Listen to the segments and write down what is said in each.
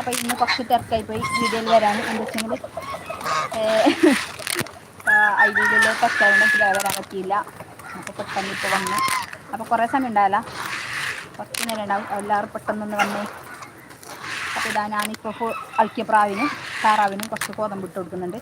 അപ്പോൾ ഇന്ന് കുറച്ച് തിരക്കായി പോയി വീഡിയോയിൽ വരാൻ എന്താ വെച്ചെങ്കിൽ ഐ എനിക്ക് വേറെ വരാൻ പറ്റിയില്ല. അപ്പോൾ പെട്ടെന്ന് ഇപ്പോൾ വന്നു. അപ്പോൾ കുറേ സമയം ഉണ്ടാവില്ല കുറച്ച് നേരം ഉണ്ടാവും. എല്ലാവരും പെട്ടെന്നൊന്ന് വന്നേ. അപ്പോൾ ഇതാ ഞാനിപ്പോൾ അൾക്കിയ പ്രാവിനും താറാവിനും കുറച്ച് ഗോതമ്പ് ഇട്ട് കൊടുക്കുന്നുണ്ട്.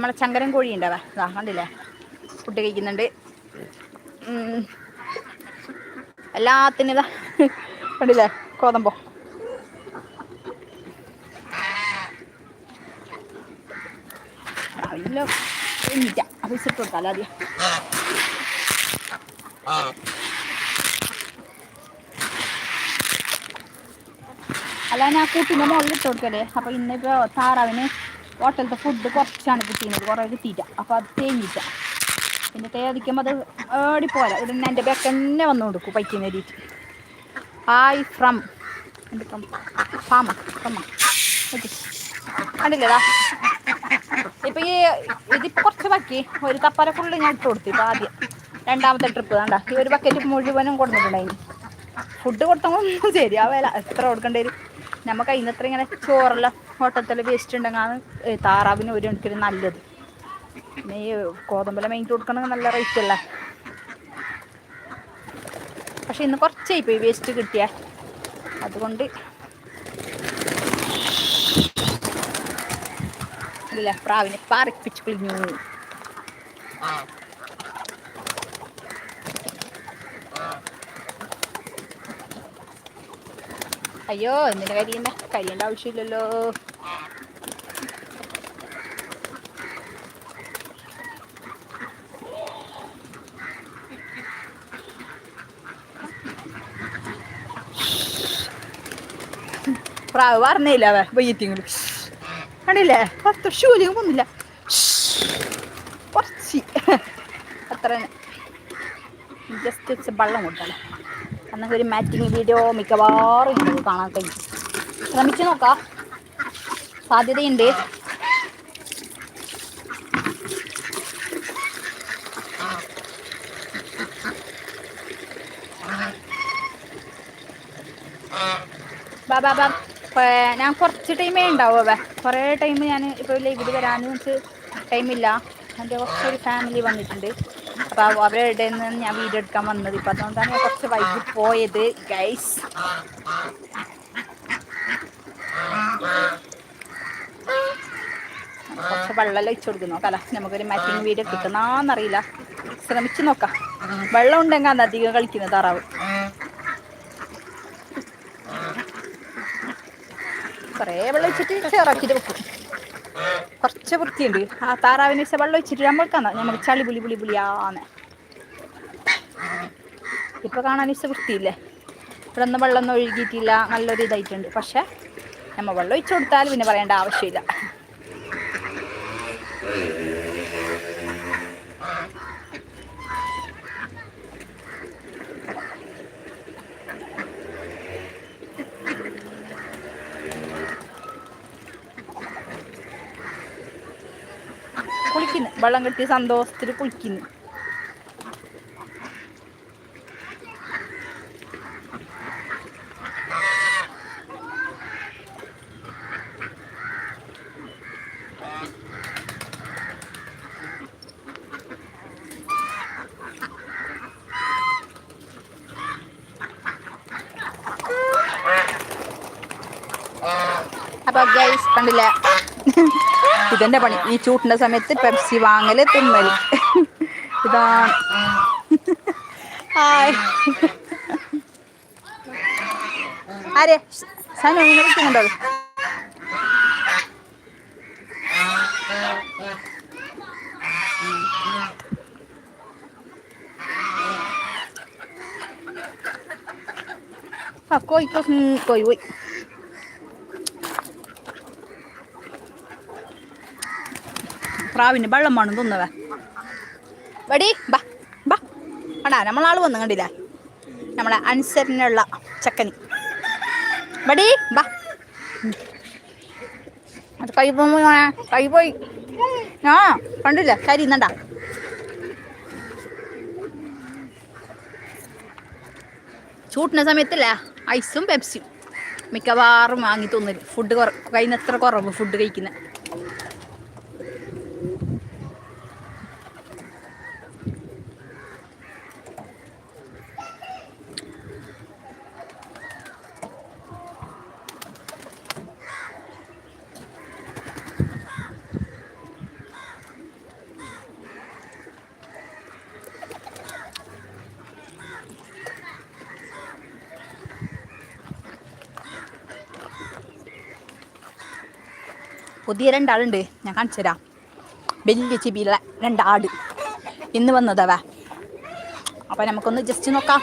നമ്മളെ ചങ്കരൻ കോഴി ഉണ്ടാവാ കണ്ടില്ലേ? ഫുഡ് കഴിക്കുന്നുണ്ട്. എല്ലാത്തിനും ഇതാ കണ്ടില്ലേ? കോതമ്പോ രാവിലെ എണീറ്റ. പൈസ ഇട്ട് അല്ല ഞാൻ കൂട്ടിന്റെ മുകളിൽ ഇട്ട് കൊടുക്കല്ലേ അപ്പോൾ ഇന്നിപ്പോൾ താറാവിന് ഹോട്ടലത്തെ ഫുഡ് കുറച്ചാണ് കിട്ടിയത് കുറേ കിട്ടിയിട്ട അപ്പോൾ അത് തേഞ്ഞിട്ട. പിന്നെ തേദിക്കുമ്പോൾ അത് ഏടിപ്പോല ഇവിടെ എന്റെ ബാക്ക് തന്നെ വന്നു കൊടുക്കും പൈക്കുന്ന വേണ്ടിയിട്ട്. ഹായ് ഫ്രം ഫ്രം ഫാമ ഫ്രമ ഓക്കെ കണ്ടില്ലടാ ഇപ്പം ഈ ഇതിപ്പോൾ കുറച്ച് ബാക്കി. ഒരു തപ്പര ഫുള്ള് ഞാൻ ഇട്ട് കൊടുത്തു ഇപ്പോൾ ആദ്യം. രണ്ടാമത്തെ ട്രിപ്പ് വേണ്ട ഈ ഒരു ബക്കറ്റ് മുഴുവനും കൊടുത്തിട്ടുണ്ടായിന് ഫുഡ് കൊടുത്തപ്പോൾ ശരിയാവേല. എത്ര കൊടുക്കേണ്ടി വരും നമുക്ക് ഇത്ര ഇങ്ങനെ ചോറെല്ലാം ഹോട്ടലത്തിൽ വേസ്റ്റ് ഉണ്ടെങ്കിൽ താറാവിന് ഒരു മണിക്കൂർ നല്ലത്. ഈ കോതമ്പല മെയിന്റ് കൊടുക്കണമെങ്കിൽ നല്ല റേറ്റ് അല്ലേ പക്ഷെ ഇന്ന് കുറച്ചായി പോയി വേസ്റ്റ് കിട്ടിയ. അതുകൊണ്ട് ഇല്ല പ്രാവിനെ പാറിപ്പിച്ച് കുളിഞ്ഞു. അയ്യോ എന്തിനു കരിയണ്ട കരിയേണ്ട ആവശ്യമില്ലല്ലോ. പ്രാവ് പറഞ്ഞില്ല അവ കണ്ടില്ലേ? പത്ത് ഷൂലിയും ഒന്നുമില്ല കുറച്ച്. അത്ര. ജസ്റ്റ് വെച്ച് വെള്ളം കൊടുക്കണം. അന്നൊക്കെ ഒരു മാറ്റിങ് വീഡിയോ മിക്കവാറും കാണാൻ കഴിയും. ശ്രമിച്ചു നോക്കാം. സാധ്യതയുണ്ട്. ബാബാ പ- ഞാൻ കുറച്ച് ടൈമേ ഉണ്ടാവുക കുറേ ടൈം ഞാൻ ഇപ്പോൾ ലൈവിൽ വെച്ച് ടൈമില്ല. എന്റെ കുറച്ചൊരു ഫാമിലി വന്നിട്ടുണ്ട്. അപ്പോൾ അവരുടെ നിന്ന് ഞാൻ വീഡിയോ എടുക്കാൻ വന്നത്. ഇപ്പം അതുകൊണ്ടാണ് ഞാൻ കുറച്ച് വൈകി പോയത് ഗൈസ് കുറച്ച് വെള്ളം ഒഴിച്ചു കൊടുക്കുന്നു. നോക്കാല നമുക്കൊരു മാറ്റിങ് വീഡിയോ കിട്ടുന്നാന്നറിയില്ല. ശ്രമിച്ചു നോക്കാം. വെള്ളം ഉണ്ടെങ്കിൽ അന്ന് അധികം കളിക്കുന്നത് താറാവ്. കുറേ വെള്ളം ഒഴിച്ചിട്ട് ചേറാക്കിയിട്ട് വെക്കും. കുറച്ച് വൃത്തിയുണ്ട്. ആ താറാവിന് വെച്ച വെള്ളം ഒഴിച്ചിട്ട് നമ്മൾക്കാണ് നമുക്ക് ചളി പുളി പുളി പുളിയാന്ന്. ഇപ്പൊ കാണാൻ വെച്ച വൃത്തിയില്ലേ? ഇവിടെ ഒന്നും വെള്ളം ഒന്നും ഒഴുകിയിട്ടില്ല. നല്ലൊരു ഇതായിട്ടുണ്ട് പക്ഷെ നമ്മൾ വെള്ളം ഒഴിച്ചു കൊടുത്താൽ പിന്നെ പറയേണ്ട ആവശ്യമില്ല. കുളിക്കുന്നു വെള്ളം കെട്ടി സന്തോഷത്തിൽ കുളിക്കുന്നു അപ്പൊ ഗൈസ് കണ്ടില്ല ഇതെന്റെ പണി. ഈ ചൂട്ടിന്റെ സമയത്ത് പെപ്സി വാങ്ങൽ തിന്നൽ ഇതാണ് ആരെ? സനു ഇങ്ങനെ ആ കോയി കോയി പോയി പ്രാവിന് വെള്ളം വേണം തിന്നവ വടി ബാ ബാ. അടാ നമ്മളാൾ വന്ന് കണ്ടില്ല? നമ്മളെ അനുസരണയുള്ള ചക്കനി. വടി ബാ. അത് കൈ പോയി കൈ പോയി. ആ കണ്ടില്ല? കരി ഇന്നണ്ടാ. ചൂട്ടിന സമയത്തില്ല? ഐസും പെപ്സിയും. മിക്കവാറും വാങ്ങി തോന്നൽ. ഫുഡ് കുറ കഴിഞ്ഞത്ര കുറവ് ഫുഡ് കഴിക്കുന്ന? പുതിയ രണ്ടാളുണ്ട്. ഞാൻ കാണിച്ചു തരാം വലിയ ചിബിയിലെ രണ്ടാട് ഇന്ന് വന്നതവ. അപ്പൊ നമുക്കൊന്ന് ജസ്റ്റ് നോക്കാം.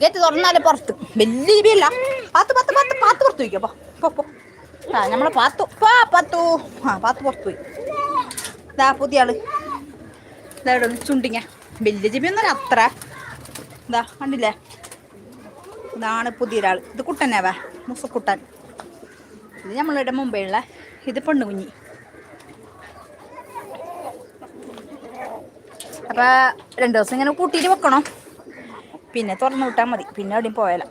ഗേറ്റ് തുറന്നാലേ പുറത്ത്. വലിയ ചിബിയല്ല പാത്ത് പത്ത് പത്ത് പാത്ത് പുറത്ത് വയ്ക്കോ പോ ആ നമ്മളെ പാത്തു. പാ പാത്തു. ആ പാത്ത് പുറത്ത് പോയി. ഇതാ പുതിയ ആൾ ഇതാ ഒന്ന് ചുണ്ടിങ്ങ. വലിയ ചെവി ഒന്നല്ല അത്ര. ഇതാ കണ്ടില്ലേ? ഇതാണ് പുതിയൊരാൾ ഇത് കുട്ടനാവാ. മുസക്കുട്ടൻ. ഇത് നമ്മളുടെ മുമ്പേയുള്ള ഇത് പെണ്ണു കുഞ്ഞി അപ്പൊ രണ്ടു ദിവസം ഇങ്ങനെ കൂട്ടിയിട്ട് വെക്കണം? പിന്നെ തുറന്നു വിട്ടാൽ മതി. പിന്നെ എവിടെയും പോയാല.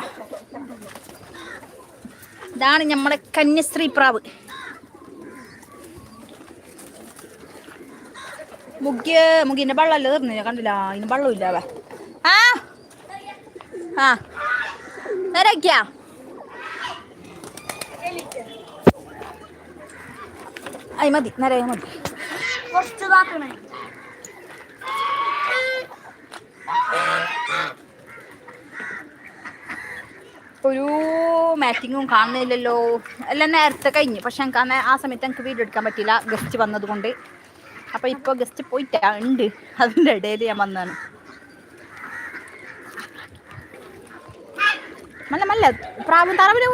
ഇതാണ് നമ്മളെ കന്യാസ്ത്രീ പ്രാവ്. മുഗിന്റെ വെള്ളമല്ല തീർന്നു കണ്ടില്ല. അതിന് വെള്ളമില്ല ആ! ആ. നേരാക്കിയാ അയ് മതി നിറയെ മതി. കുറച്ച് ഇതാക്കണേ. ഒരു മാറ്റിങ്ങും കാണുന്നില്ലല്ലോ. എല്ലാം നേരത്തെ കഴിഞ്ഞു പക്ഷെ എനിക്ക് അന്ന് ആ സമയത്ത് എനിക്ക് വീഡിയോ എടുക്കാൻ പറ്റില്ല ഗസ്റ്റ് വന്നതുകൊണ്ട്. അപ്പം ഇപ്പോൾ ഗസ്റ്റ് പോയിട്ടാ ഉണ്ട്. അതിന്റെ ഇടയിൽ ഞാൻ വന്നതാണ്. മല്ല മല്ല. പ്രാവും തറവിലെ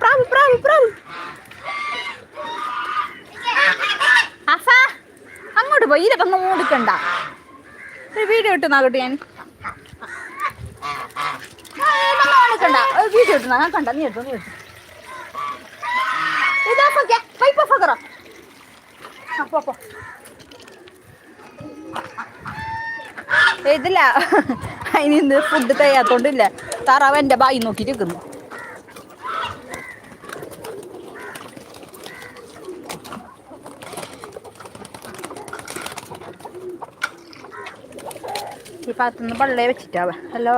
പ്രാവ് പ്രാവ് പ്രാവ്. അങ്ങോട്ട് പോയി. ഇതൊക്കെ അങ്ങ് മൂടിക്കണ്ട. വീഡിയോ ഞാൻ. ഇട്ടുന്ന ഞാൻ അപ്പോ അപ്പോ ഇതില്ല അതിന് ഫുഡ് തയ്യാത്തോണ്ടില്ല. താറാവ് എന്റെ ബായി നോക്കിയിട്ട് നിൽക്കുന്നു ഈ ഭാഗത്തുനിന്ന് വെള്ളേ വെച്ചിട്ടാവ. അല്ല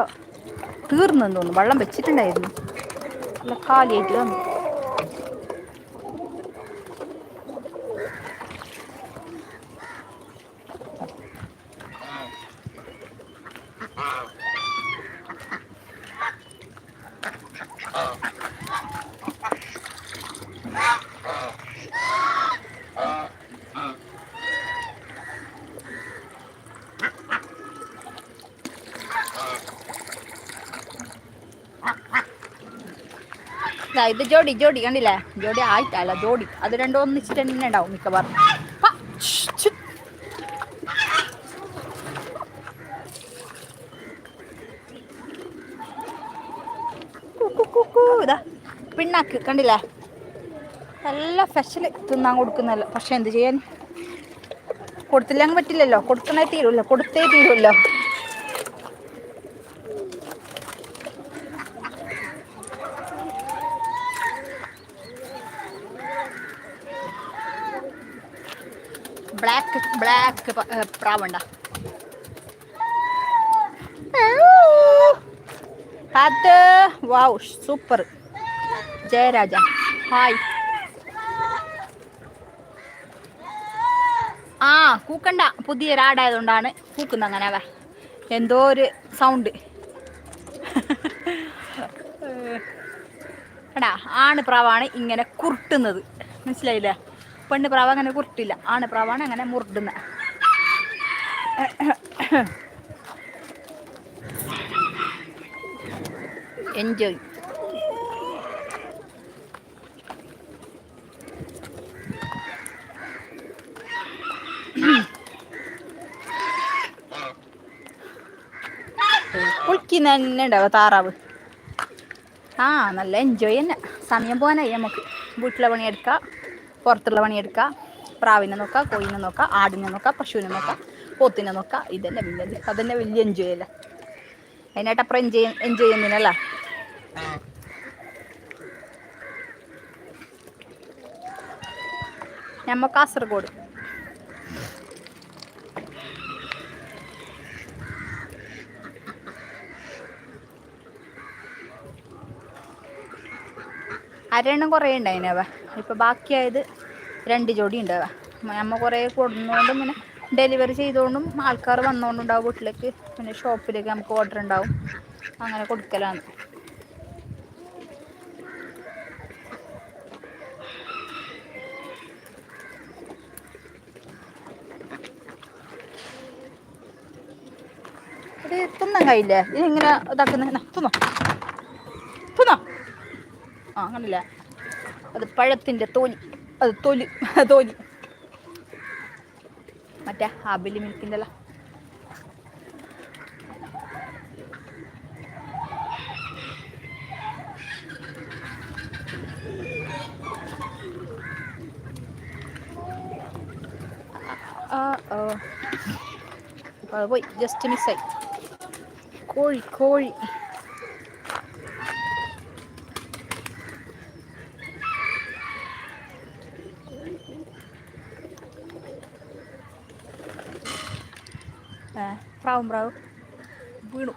തീർന്നെന്ന് തോന്നുന്നു. വെള്ളം വെച്ചിട്ടുണ്ടായിരുന്നു. നല്ല കാലിയായിട്ട് വന്നു. ദാ ഇത് ജോഡി ജോഡി കണ്ടില്ലേ? ജോഡി ആയിട്ടല്ല ജോഡി. അത് രണ്ടും ഒന്നിച്ചിട്ട് തന്നെ ഉണ്ടാവും മിക്കവാറും. ഇതാ. പിണ്ണാക്ക് കണ്ടില്ലേ? നല്ല സ്പെഷ്യൽ തിന്നാൻ കൊടുക്കുന്നല്ലോ പക്ഷെ എന്ത് ചെയ്യാൻ? കൊടുത്തില്ലെങ്കിൽ പറ്റില്ലല്ലോ. കൊടുക്കണേ തീരുമല്ലോ കൊടുത്തേ തീരുമല്ലോ ബ്ലാക്ക് ബ്ലാക്ക് പ്രാവുണ്ട. അത് വാവ് സൂപ്പർ. ജയരാജ ഹായ്. ആ കൂക്കണ്ട. പുതിയ ഒരാടായതുകൊണ്ടാണ് കൂക്കുന്ന അങ്ങനെ അവ എന്തോ ഒരു സൗണ്ട് എടാ ആണ് പ്രാവാണ് ഇങ്ങനെ കുരുട്ടുന്നത് മനസ്സിലായില്ലേ? പെണ്ണ് പ്രാവ് അങ്ങനെ കുരുട്ടില്ല ആണ് പ്രാവാണ് അങ്ങനെ മുറുടുന്ന എൻജോയ് കുളിക്കുന്ന തന്നെ താറാവ്. ആ നല്ല എൻജോയ് തന്നെ. സമയം പോകാനായി നമുക്ക്. വീട്ടിലെ പണിയെടുക്കുക പുറത്തുള്ള പണിയെടുക്കുക. പ്രാവിനെ നോക്കാം കോയിനെ നോക്കാം ആടിനെ നോക്കാം പശുവിനെ നോക്കാം പോത്തിനെ നോക്കാം ഇതന്നെ വലിയ അതന്നെ വലിയ എൻജോയ് അല്ല? അതിനായിട്ട് അപ്പുറം എൻജോയ് എൻജോയ് ചെയ്യുന്നില്ല നമ്മ കാസർഗോഡ്. അരെണ്ണം കുറേ ഉണ്ടായിനവ ഇപ്പം ബാക്കിയായത് രണ്ട് ജോഡി ഉണ്ടാവുക നമ്മൾ കുറേ കൊടുന്നതുകൊണ്ടും പിന്നെ ഡെലിവറി ചെയ്തുകൊണ്ടും ആൾക്കാർ വന്നുകൊണ്ടുണ്ടാവും വീട്ടിലേക്ക്. പിന്നെ ഷോപ്പിലേക്ക് നമുക്ക് ഓർഡർ ഉണ്ടാവും. അങ്ങനെ കൊടുക്കലാണ്. ഇത് തിന്നാൻ കഴിയില്ലേ? ഇതിങ്ങനെ ഇതാക്കുന്ന. തിന്നോ. തിന്നോ. ആ അങ്ങനല്ല അത് പഴത്തിന്റെ തോലി. അത് തൊലി. തോലി. മറ്റേ ആബിലി മിൽക്കിന്റെ അല്ല പോയി. ജസ്റ്റ് മിസ്സായി കോഴി കോഴി. ഏ, പ്രാവും പ്രാവും വീണു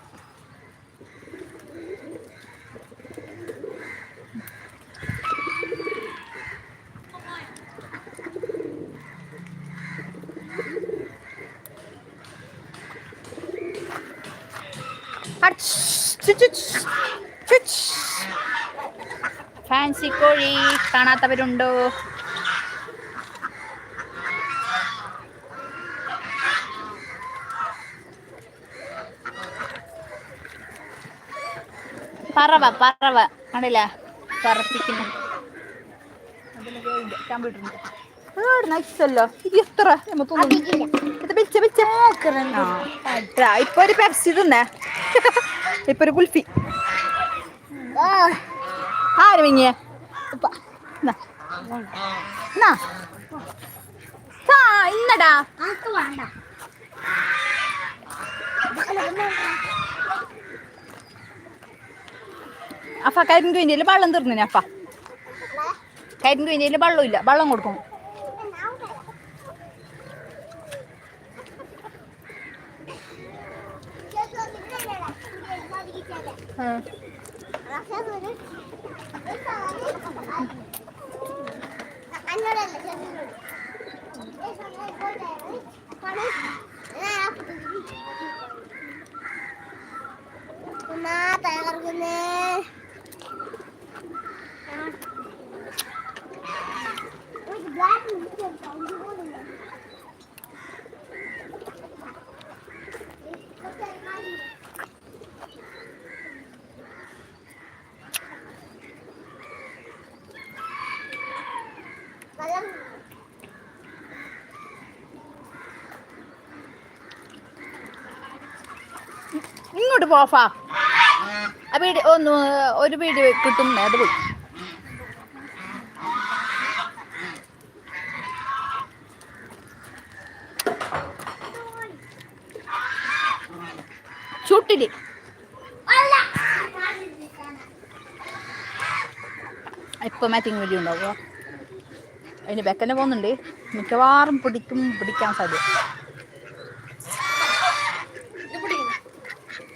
ഫാൻസി കോഴി കാണാത്തവരുണ്ടോ? പറവ പറവ. കണ്ടില്ല? പറപ്പിക്കുന്നു. ഇപ്പൊ ഒരു പെപ്സി തിന്നേ. ഇപ്പൊ ഒരു കുൽഫി. ആര് വിങ്ങിയ ഇന്നടാ. വേണ്ട അപ്പ കരിങ്കുയിന്റെ വെള്ളം തീർന്നിന് അപ്പ. കരിങ്കുയിന്റെ വെള്ളം ഇല്ല വെള്ളം കൊടുക്കും. തയ്യാറാക്കുന്നേ ഇങ്ങോട്ട് പോഫാ ആ വീട് ഒന്ന് ഒരു വീട് കിട്ടും അത് പോയി. ചുട്ടിൽ. ഇപ്പൊ മാറ്റിങ് വീഡിയോ ഉണ്ടാവുക. അതിന് ബെക്കന്നെ പോകുന്നുണ്ട്. മിക്കവാറും പിടിക്കും പിടിക്കാൻ സാധ്യത.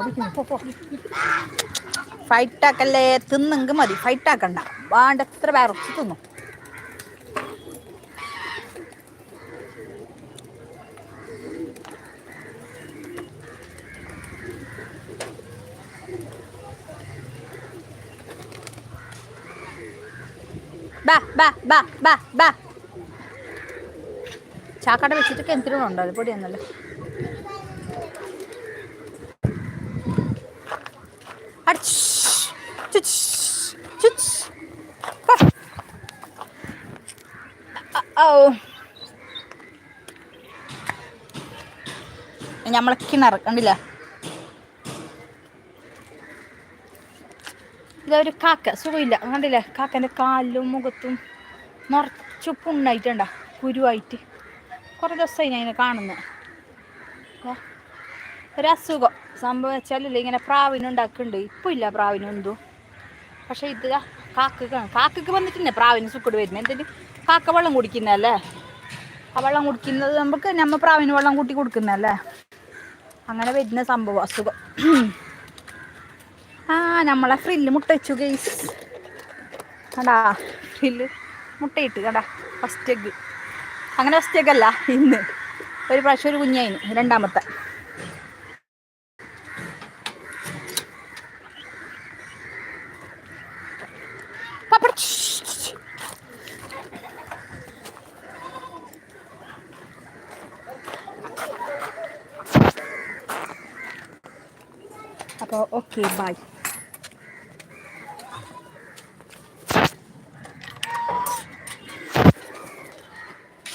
അതിലിങ്ങനെ ഒരെണ്ണം. ഫൈറ്റ് ആക്കല്ലേ തിന്നെങ്കിൽ മതി. ഫൈറ്റ് ആക്കണ്ട വേണ്ടത്ര വേറച്ച് തിന്നു. ബാ ബാ ബാ ബാ ബാ. ചാക്കട വെച്ചിട്ട് കിണറ്റിലുണ്ടോ അത് പൊടിയൊന്നല്ലേ അ- നമ്മളെ കിണർ കണ്ടില്ല ഇതൊരു കാക്ക സുഖമില്ല. കണ്ടില്ലേ? കാക്കന്റെ കാലും മുഖത്തും നിറച്ചു പുണ്ണായിട്ടുണ്ട. കുരുവായിട്ട്. കുറേ ദിവസമായി ഞാൻ കാണുന്നത് ഒരു അസുഖം. സംഭവം വെച്ചാലല്ലേ ഇങ്ങനെ പ്രാവിനുണ്ടാക്കുന്നുണ്ട് ഇപ്പം ഇല്ല പ്രാവിനെന്തും പക്ഷേ ഇത് കാക്കക്ക് കാക്കക്ക് വന്നിട്ടുണ്ട് പ്രാവിന് സുക്കട് വരുന്നത്? എന്തിന്? കാക്ക വെള്ളം കുടിക്കുന്നതല്ലേ? ആ വെള്ളം കുടിക്കുന്നത് നമുക്ക് നമ്മ പ്രാവിന് വെള്ളം കൂട്ടി കൊടുക്കുന്നതല്ലേ? അങ്ങനെ വരുന്ന സംഭവം അസുഖം. ആ നമ്മളെ ഫ്രില്ല് മുട്ടച്ചു ഗൈസ് കണ്ടാ? ഫ്രില്ല് മുട്ടയിട്ട് കണ്ടാ? ഫസ്റ്റ് എഗ് അങ്ങനെ ഫസ്റ്റ് എഗ് അല്ല ഇന്ന്. ഒരു പ്രാവശ്യം ഒരു കുഞ്ഞായിരുന്നു രണ്ടാമത്തെ. അപ്പോൾ ഓക്കെ ബൈ